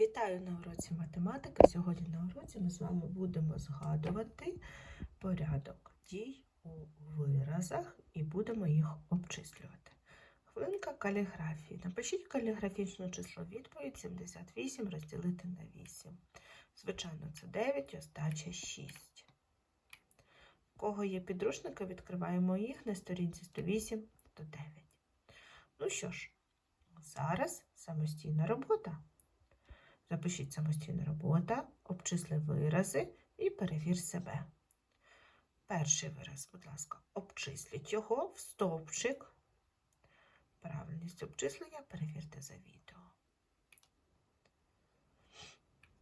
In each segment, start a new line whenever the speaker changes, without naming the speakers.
Вітаю на уроці математики. Сьогодні на уроці ми з вами будемо згадувати порядок дій у виразах і будемо їх обчислювати. Хвилинка каліграфії. Напишіть каліграфічне число відповідь 78 розділити на 8. Звичайно, це 9, остача 6. У кого є підручники, відкриваємо їх на сторінці 108 до 9. Ну що ж, зараз самостійна робота. Запишіть самостійна робота, обчисли вирази і перевір себе. Перший вираз, будь ласка, обчисліть його в стовпчик. Правильність обчислення перевірте за відео.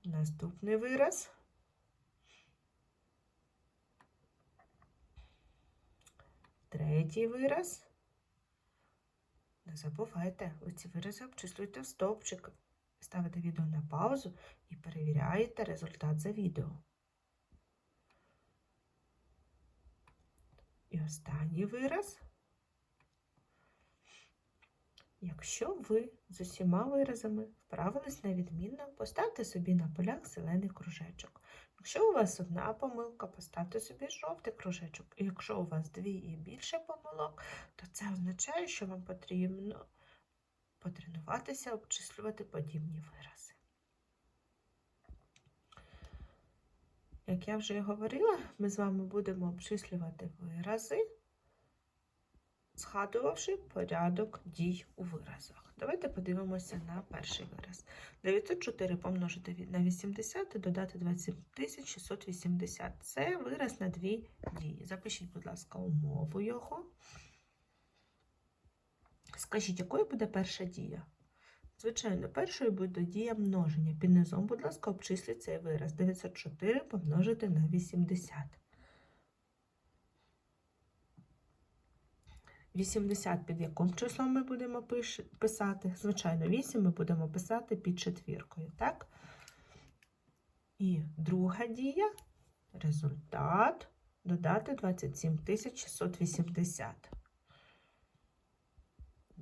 Наступний вираз. Третій вираз. Не забувайте, ви ці вирази обчислюйте в стовпчик. Ставите відео на паузу і перевіряєте результат за відео. І останній вираз. Якщо ви з усіма виразами вправились на відмінно, поставте собі на полях зелений кружечок. Якщо у вас одна помилка, поставте собі жовтий кружечок. І якщо у вас дві і більше помилок, то це означає, що вам потрібно потренуватися обчислювати подібні вирази. Як я вже і говорила, ми з вами будемо обчислювати вирази, згадувавши порядок дій у виразах. Давайте подивимося на перший вираз. 904 помножити на 80 і додати 27680. Це вираз на дві дії. Запишіть, будь ласка, умову його. Скажіть, якою буде перша дія? Звичайно, першою буде дія множення. Під низом, будь ласка, обчисліть цей вираз. 904 помножити на 80. 80 під яким числом ми будемо писати? Звичайно, 8 ми будемо писати під четвіркою, так? І друга дія результат додати 27 680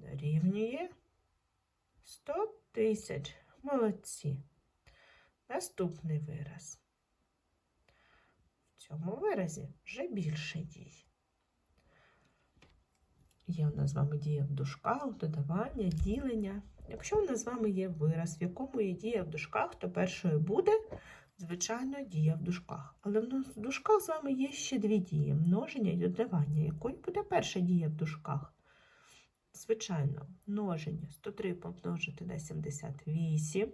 дорівнює 100 тисяч. Молодці. Наступний вираз. В цьому виразі вже більше дій. Є у нас з вами дія в дужках, додавання, ділення. Якщо у нас з вами є вираз, в якому є дія в дужках, то першою буде, звичайно, дія в дужках. Але в нас в дужках з вами є ще дві дії множення і додавання. Якою буде перша дія в дужках? Звичайно, множення 103 помножити на 78.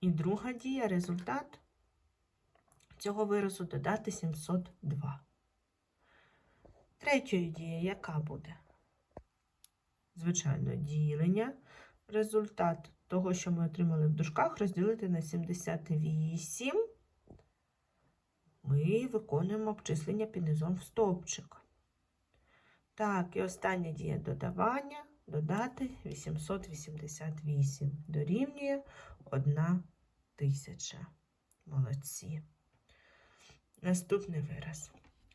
І друга дія, результат цього виразу додати 702. Третьою дія яка буде? Звичайно, ділення. Результат того, що ми отримали в дужках, розділити на 78. Ми виконуємо обчислення під низом в стовпчик. Так, і остання дія додавання додати 888 дорівнює 1 тисяча. Молодці. Наступний вираз.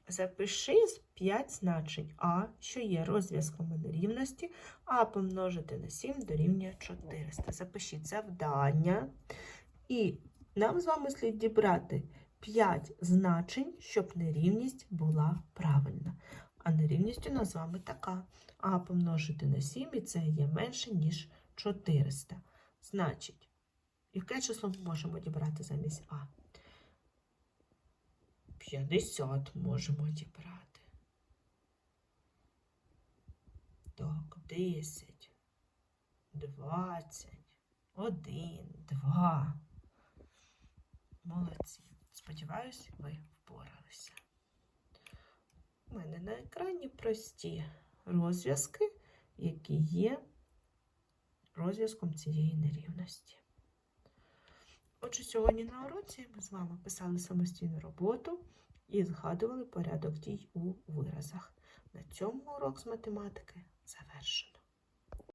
Запиши 5 значень А, що є розв'язками нерівності, А помножити на 7 дорівнює 400. Запишіть завдання. І нам з вами слід дібрати 5 значень, щоб нерівність була правильна. А нерівність у нас з вами така. А помножити на 7, і це є менше, ніж 400. Значить, яке число ми можемо дібрати замість А? 50 можемо дібрати. Так, 10, 20, 1, 2. Молодці. Сподіваюсь, ви впоралися. У мене на екрані прості розв'язки, які є розв'язком цієї нерівності. Отже, сьогодні на уроці ми з вами писали самостійну роботу і згадували порядок дій у виразах. На цьому урок з математики завершено.